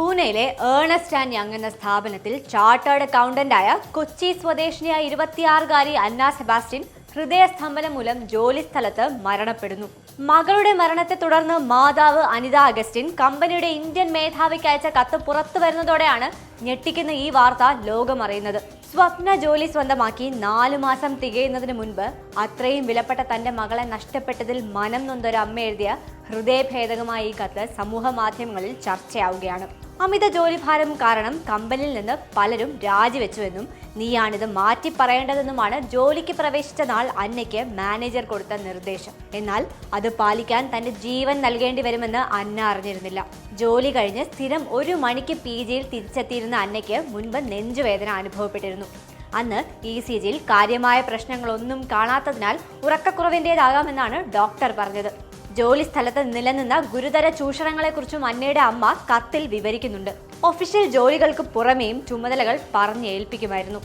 പൂനെയിലെ Ernst and young എന്ന സ്ഥാപനത്തിൽ ചാർട്ടേഡ് അക്കൗണ്ടന്റായ കൊച്ചി സ്വദേശിനിയായ ഇരുപത്തിയാറുകാരി അന്ന സെബാസ്റ്റ്യൻ ഹൃദയസ്തംഭനം മൂലം ജോലിസ്ഥലത്ത് മരണപ്പെടുന്നു. മകളുടെ മരണത്തെ തുടർന്ന് മാതാവ് അനിത അഗസ്റ്റിൻ കമ്പനിയുടെ ഇന്ത്യൻ മേധാവിക്ക് അയച്ച കത്ത് പുറത്തു വരുന്നതോടെയാണ് ഞെട്ടിക്കുന്ന ഈ വാർത്ത ലോകമറിയുന്നത്. സ്വപ്ന ജോലി സ്വന്തമാക്കി നാലു മാസം തികയുന്നതിന് മുൻപ് അത്രയും വിലപ്പെട്ട തന്റെ മകളെ നഷ്ടപ്പെട്ടതിൽ മനം നൊന്തൊരു അമ്മ എഴുതിയ ഹൃദയഭേദകമായ ഈ കത്ത് സമൂഹ മാധ്യമങ്ങളിൽ ചർച്ചയാവുകയാണ്. അമിത ജോലിഭാരം കാരണം കമ്പനിയിൽ നിന്ന് പലരും രാജിവെച്ചുവെന്നും നീയാണിത് മാറ്റി പറയേണ്ടതെന്നുമാണ് ജോലിക്ക് പ്രവേശിച്ച നാൾ അന്നയ്ക്ക് മാനേജർ കൊടുത്ത നിർദ്ദേശം. എന്നാൽ അത് പാലിക്കാൻ തന്റെ ജീവൻ നൽകേണ്ടി വരുമെന്ന് അന്ന അറിഞ്ഞിരുന്നില്ല. ജോലി കഴിഞ്ഞ് സ്ഥിരം ഒരു മണിക്ക് പി ജിയിൽ തിരിച്ചെത്തിയിരുന്ന അന്നയ്ക്ക് മുൻപ് നെഞ്ചുവേദന അനുഭവപ്പെട്ടിരുന്നു. അന്ന് ഇ സി ജിയിൽ കാര്യമായ പ്രശ്നങ്ങളൊന്നും കാണാത്തതിനാൽ ഉറക്കക്കുറവിന്റെതാകാമെന്നാണ് ഡോക്ടർ പറഞ്ഞത്. ജോലി സ്ഥലത്ത് നിലനിന്ന ഗുരുതര ചൂഷണങ്ങളെക്കുറിച്ചും അന്നയുടെ അമ്മ കത്തിൽ വിവരിക്കുന്നുണ്ട്. ഒഫീഷ്യൽ ജോലികൾക്ക് പുറമേയും ചുമതലകൾ പറഞ്ഞേൽപ്പിക്കുമായിരുന്നു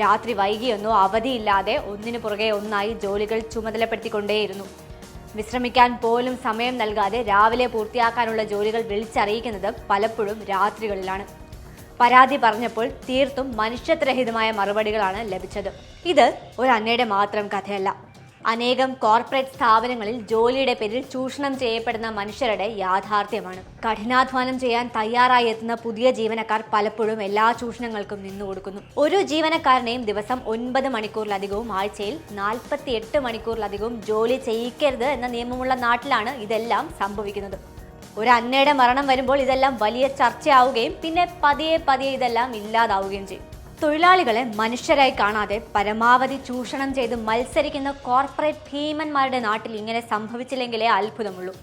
രാത്രി വൈകിയൊന്നോ അവധിയില്ലാതെ ഒന്നിനു പുറകെ ഒന്നായി ജോലികൾ ചുമതലപ്പെടുത്തിക്കൊണ്ടേയിരുന്നു. വിശ്രമിക്കാൻ പോലും സമയം നൽകാതെ രാവിലെ പൂർത്തിയാക്കാനുള്ള ജോലികൾ വിളിച്ചറിയിക്കുന്നത് പലപ്പോഴും രാത്രികളിലാണ്. പരാതി പറഞ്ഞപ്പോൾ തീർത്തും മനുഷ്യത്വരഹിതമായ മറുപടികളാണ് ലഭിച്ചത്. ഇത് ഒരു അന്നയുടെ മാത്രം കഥയല്ല. അനേകം കോർപ്പറേറ്റ് സ്ഥാപനങ്ങളിൽ ജോലിയുടെ പേരിൽ ചൂഷണം ചെയ്യപ്പെടുന്ന മനുഷ്യരുടെ യാഥാർത്ഥ്യമാണ്. കഠിനാധ്വാനം ചെയ്യാൻ തയ്യാറായി എത്തുന്ന പുതിയ ജീവനക്കാർ പലപ്പോഴും എല്ലാ ചൂഷണങ്ങൾക്കും നിന്നു കൊടുക്കുന്നു. ഒരു ജീവനക്കാരനെയും ദിവസം ഒൻപത് മണിക്കൂറിലധികവും ആഴ്ചയിൽ നാൽപ്പത്തി എട്ട് മണിക്കൂറിലധികവും ജോലി ചെയ്യിക്കരുത് എന്ന നിയമമുള്ള നാട്ടിലാണ് ഇതെല്ലാം സംഭവിക്കുന്നത്. ഒരു അന്നയുടെ മരണം വരുമ്പോൾ ഇതെല്ലാം വലിയ ചർച്ചയാവുകയും പിന്നെ പതിയെ പതിയെ ഇതെല്ലാം ഇല്ലാതാവുകയും ചെയ്യും. തൊഴിലാളികളെ മനുഷ്യരായി കാണാതെ പരമാവധി ചൂഷണം ചെയ്ത് മത്സരിക്കുന്ന കോർപ്പറേറ്റ് ഭീമന്മാരുടെ നാട്ടിൽ ഇങ്ങനെ സംഭവിച്ചില്ലെങ്കിലേ അത്ഭുതമുള്ളൂ.